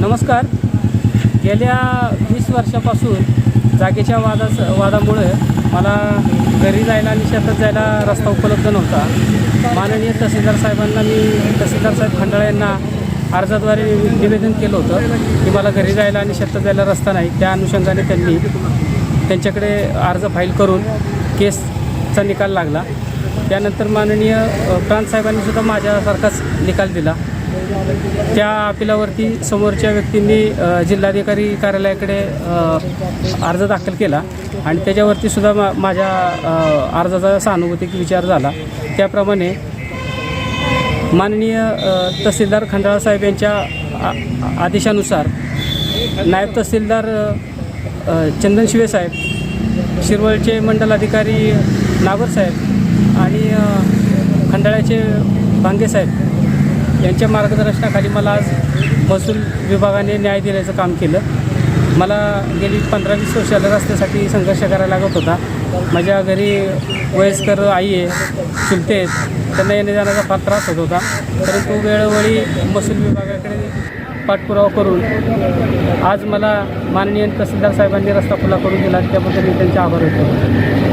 नमस्कार. गेल्या वीस वर्षापासून जागेच्या वादाच वादामुळे मला घरी जायला आणि शेतात जायला रस्ता उपलब्ध नव्हता. माननीय तहसीलदार साहेबांना मी तहसीलदार साहेब खंडाळ यांना अर्जाद्वारे निवेदन केलं होतं की मला घरी जायला आणि शेतात जायला रस्ता नाही. त्या अनुषंगाने त्यांनी त्यांच्याकडे अर्ज फाईल करून केसचा निकाल लागला. त्यानंतर माननीय अ, प्रांत माझ्यासारखाच निकाल दिला. त्या अपिलावरती समोरच्या व्यक्तींनी जिल्हाधिकारी कार्यालयाकडे अर्ज दाखल केला आणि त्याच्यावरती सुद्धा मा माझ्या अर्जाचा सहानुभूतिक विचार झाला. त्याप्रमाणे माननीय तहसीलदार खंडाळा साहेब यांच्या आ- आदेशानुसार नायब तहसीलदार चंदन शिवे साहेब शिरवळचे मंडल अधिकारी नागर साहेब आणि खंडाळ्याचे भांगे साहेब यांच्या मार्गदर्शनाखाली मला आज महसूल विभागाने न्याय देण्याचं काम केलं. मला गेली पंधरा वीस वर्षाला रस्त्यासाठी संघर्ष करायला लागत होता. माझ्या घरी वयस्कर आई आहे चुलते आहेत त्यांना येणे जाण्याचा फार त्रास होत होता. परंतु वेळोवेळी महसूल विभागाकडे पाठपुरावा करून आज मला माननीय तहसीलदार साहेबांनी रस्ता खुला करून दिला. त्याबद्दल मी त्यांचे आभार होतो